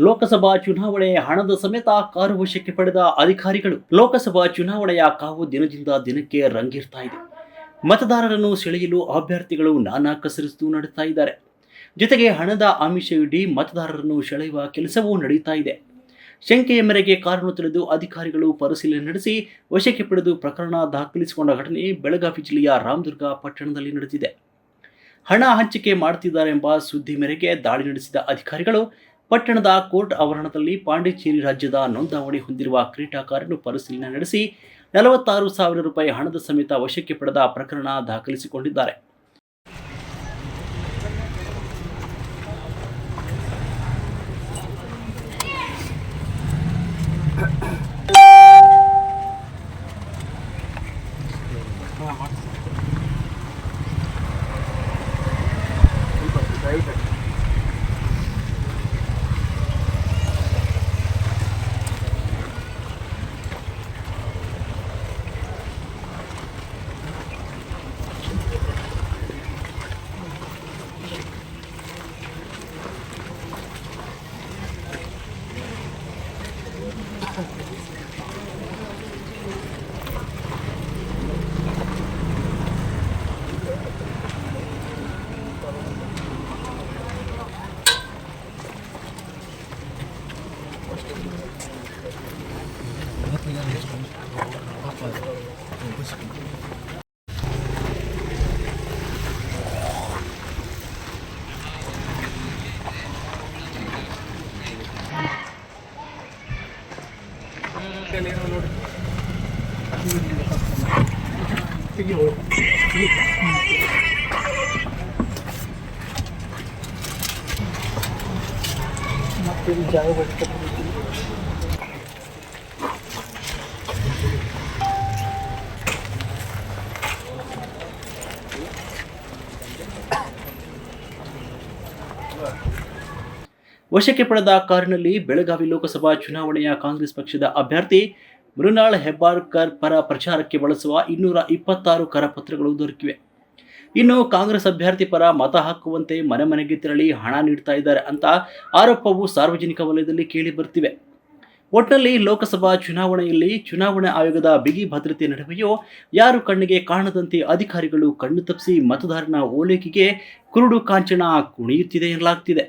ಲೋಕಸಭಾ ಚುನಾವಣೆ ಹಣದ ಸಮೇತ ಕಾರು ವಶಕ್ಕೆ ಪಡೆದ ಅಧಿಕಾರಿಗಳು ಲೋಕಸಭಾ ಚುನಾವಣೆಯ ಕಾವು ದಿನದಿಂದ ದಿನಕ್ಕೆ ರಂಗಿರ್ತಾ ಇದೆ. ಮತದಾರರನ್ನು ಸೆಳೆಯಲು ಅಭ್ಯರ್ಥಿಗಳು ನಾನಾ ಕಸರಿಸು ನಡೆಸ್ತಾ ಇದ್ದಾರೆ. ಜೊತೆಗೆ ಹಣದ ಆಮಿಷವಿಡಿ ಮತದಾರರನ್ನು ಸೆಳೆಯುವ ಕೆಲಸವೂ ನಡೀತಾ ಇದೆ. ಶಂಕೆಯ ಮೇರೆಗೆ ಕಾರನ್ನು ತಿಳಿದು ಅಧಿಕಾರಿಗಳು ಪರಿಶೀಲನೆ ನಡೆಸಿ ವಶಕ್ಕೆ ಪಡೆದು ಪ್ರಕರಣ ದಾಖಲಿಸಿಕೊಂಡ ಘಟನೆ ಬೆಳಗಾವಿ ಜಿಲ್ಲೆಯ ರಾಮದುರ್ಗ ಪಟ್ಟಣದಲ್ಲಿ ನಡೆದಿದೆ. ಹಣ ಹಂಚಿಕೆ ಮಾಡುತ್ತಿದ್ದಾರೆ ಎಂಬ ಸುದ್ದಿ ಮೇರೆಗೆ ದಾಳಿ ನಡೆಸಿದ ಅಧಿಕಾರಿಗಳು ಪಟ್ಟಣದ ಕೋರ್ಟ್ ಆವರಣದಲ್ಲಿ ಪಾಂಡಿಚೇರಿ ರಾಜ್ಯದ ನೋಂದಾವಣಿ ಹೊಂದಿರುವ ಕ್ರೀಡಾಕಾರನ್ನು ಪರಿಶೀಲನೆ ನಡೆಸಿ ನಲವತ್ತಾರು ಸಾವಿರ ರೂಪಾಯಿ ಹಣದ ಸಮೇತ ವಶಕ್ಕೆ ಪಡೆದ ಪ್ರಕರಣ ದಾಖಲಿಸಿಕೊಂಡಿದ್ದಾರೆ. ரைட் ಜಾಗ ವಶಕ್ಕೆ ಪಡೆದ ಕಾರಿನಲ್ಲಿ ಬೆಳಗಾವಿ ಲೋಕಸಭಾ ಚುನಾವಣೆಯ ಕಾಂಗ್ರೆಸ್ ಪಕ್ಷದ ಅಭ್ಯರ್ಥಿ ಮೃನಾಳ್ ಹೆಬ್ಬಾರ್ಕರ್ ಪರ ಪ್ರಚಾರಕ್ಕೆ ಬಳಸುವ ಇನ್ನೂರ ಇಪ್ಪತ್ತಾರು ಕರಪತ್ರಗಳು ದೊರಕಿವೆ. ಇನ್ನು ಕಾಂಗ್ರೆಸ್ ಅಭ್ಯರ್ಥಿ ಪರ ಮತ ಹಾಕುವಂತೆ ಮನೆ ಮನೆಗೆ ತೆರಳಿ ಹಣ ನೀಡ್ತಾ ಇದ್ದಾರೆ ಅಂತ ಆರೋಪವು ಸಾರ್ವಜನಿಕ ವಲಯದಲ್ಲಿ ಕೇಳಿ ಬರ್ತಿವೆ. ಒಟ್ಟಿನಲ್ಲಿ ಲೋಕಸಭಾ ಚುನಾವಣೆಯಲ್ಲಿ ಚುನಾವಣಾ ಆಯೋಗದ ಬಿಗಿ ಭದ್ರತೆ ನಡುವೆಯೂ ಯಾರು ಕಣ್ಣಿಗೆ ಕಾಣದಂತೆ ಅಧಿಕಾರಿಗಳು ಕಣ್ಣು ತಪ್ಪಿಸಿ ಮತದಾರನ ಓಲೈಕೆಗೆ ಕುರುಡು ಕಾಂಚನ ಕುಣಿಯುತ್ತಿದೆ ಎನ್ನಲಾಗ್ತಿದೆ.